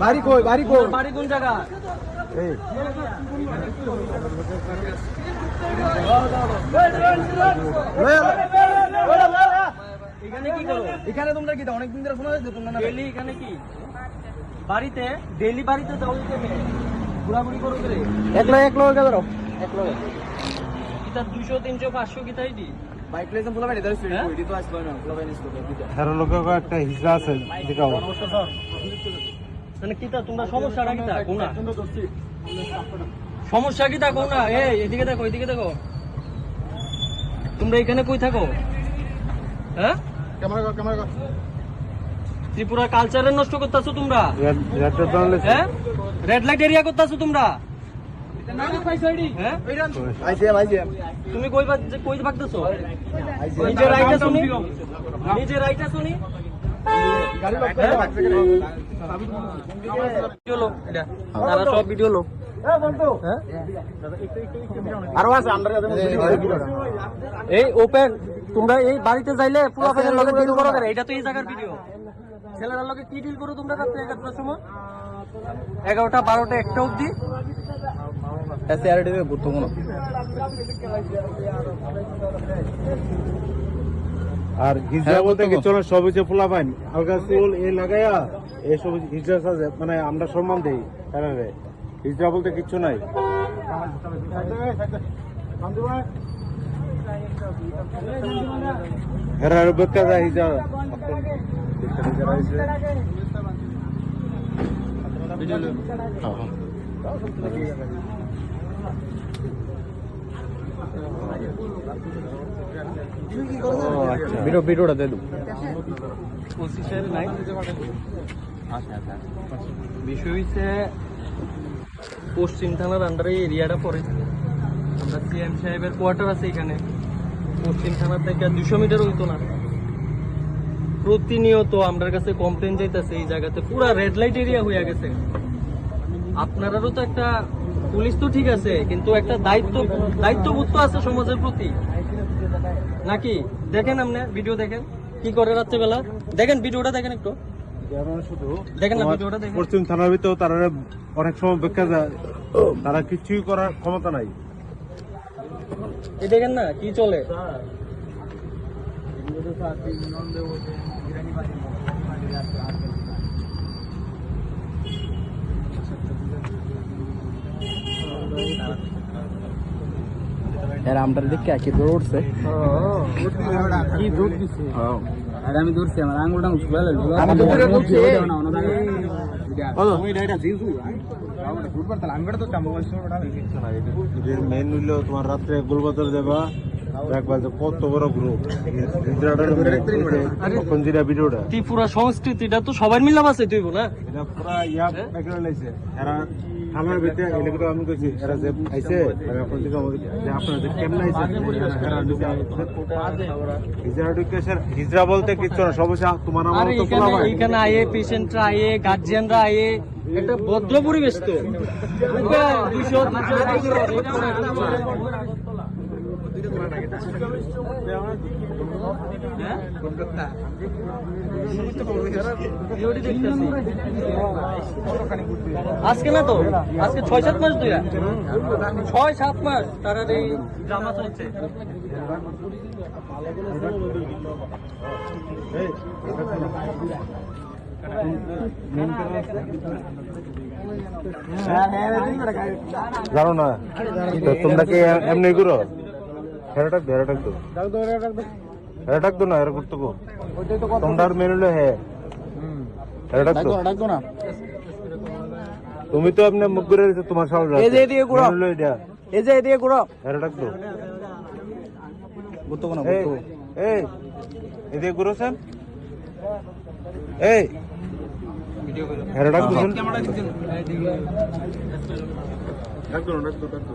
বাড়ি কই বাড়ি কই? বাড়ি কোন জায়গা? এই। এখানে কি করো? এখানে তোমরা কি অনেকদিন ধরে শোনা যাচ্ছে তোমরা না? ডেলি এখানে কি? বাড়িতে? ডেলি বাড়িতে যাও কেমনে ঘোরাঘুরি করো করে একলো একলো কে ধরো। একলো কিতা দুশো তিনশো পাঁচশো কিতা আইডি বাইক লাইসেন্স বলা বাইরে দাঁড়িয়ে হ্যাঁ? এটি তো আসলো না বলা বাইরে স্কুল তেরো লোকের একটা হিসা আছে দেখাও মানে কিতা তোমরা সমস্যাটা কিতা কোনা সমস্যা কিতা কোনা এই এদিকে দেখো এদিকে দেখো। তোমরা এখানে কই থাকো? হ্যাঁ? ক্যামেরা ক্যামেরা ত্রিপুরা কালচারের নষ্ট করতেছো তোমরা? হ্যাঁ? রেড লাইট এরিয়া করতেছো তোমরা? হ্যাঁ? তুমি কই কই ভাগতেছো? নিজে রাইটা শুনি নিজে রাইটা শুনি এই ওপেন তোমরা এই বাড়িতে যাইলে পুরো লগে ডিল করো? এটা তো এই জায়গার ভিডিও ছেলেরা কি ডিল করো তোমরা রাত্রে এগারোটা বারোটা একটা অবধি এসে আর ডিবে গুরুত্বপূর্ণ আর হিজড়া বলতে কিছু না সব হচ্ছে পোলা পাইন। হালকা চুল এই লাগাইয়া এসব হিজড়া সাজে মানে আমরা সম্মান দেই কারণ হিজড়া বলতে কিচ্ছু নাই। হেরার বেকা যায় হিজড়া ভিডিও ভিডিওটা দে দু পঁচিশের নাই বিষয় হচ্ছে পশ্চিম থানার আন্ডারে এরিয়াটা পড়ে। আমরা সিএম সাহেবের কোয়ার্টার আছে এখানে। পশ্চিম থানা থেকে দুশো মিটার হইতো না। প্রতিনিয়ত আমার কাছে কমপ্লেন যাইতেছে, এই জায়গাতে পুরা রেড লাইট এরিয়া হয়ে গেছে। আপনারও তো একটা পুলিশ তো ঠিক আছে কিন্তু একটা দায়িত্ব দায়িত্ববোধ তো আছে সমাজের প্রতি। নাকি? দেখেন আপনি ভিডিও দেখেন। কি করে রাত্রেবেলা? দেখেন ভিডিওটা দেখেন একটু। দেখেন না তোমার ভিডিওটা দেখেন। পশ্চিম থানার ভিতর তারা অনেক সময় যায়। তারা কিছুই করার ক্ষমতা নাই। এই দেখেন না কি চলে? এর আমটার দিকে কি দৌড় উঠছে। কি দুধ দিছে? আর আমি দৌড়ছি আমার আমি মেন হইল তোমার রাত্রে গোলবাজার যাবা দেখবা যে কত বড় গ্রুপ কঞ্জিরা ত্রিপুরা সংস্কৃতিটা তো সবাই মিলাম আছে তুই না ইয়া থানার ভিতরে কিন্তু আমি কইছি এরা যে আইছে কোন দিকে যে আপনারা যে কেমন আইছে এরা নিজে হিজরা বলতে কিচ্ছু না সবই তোমার আমার তো এখানে ভাই এখানে আয়ে পেশেন্টরা আয়ে গার্জিয়ানরা আয়ে একটা ভদ্র পরিবেশ তো দুশো আজকে না তো? আজকে ছয় সাত মাস দুইয়া ছয় সাত মাস তারা এই ড্রামা চলছে। জানো না তো তোমরা কি এমনি করো হেরা ডাক দো হেরা ডাক দো হেরা ডাক দো না হেরা করতে গো তোমরা মেনু লে হে হেরা ডাক দো না? তুমি তো এমনি মুখ করে রেখেছো তোমার সাহস এই যে এদিকে ঘুরো। মেনু লে এটা এই যে এদিকে ঘুরো। হেরা ডাক দো গুরুত্বপূর্ণ এই এই এদিকে ঘুরো সেন এই হেরা ডাক দো সেন ডাক দো ডাক দো ডাক দো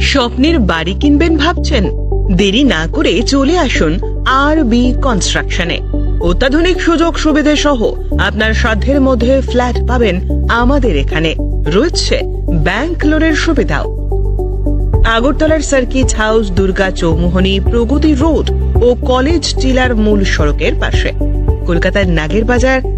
স্বপ্নের বাড়ি কিনবেন ভাবছেন? দেরি না করে চলে আসুন আর বি কনস্ট্রাকশনে অত্যাধুনিক সুযোগ সুবিধে সহ আপনার সাধ্যের মধ্যে ফ্ল্যাট পাবেন আমাদের এখানে। রয়েছে ব্যাংক লোনের সুবিধাও। আগরতলার circuit house Durga Choumuhani, Pragati road ও কলেজ টিলার মূল সড়কের পাশে। কলকাতার নাগের বাজার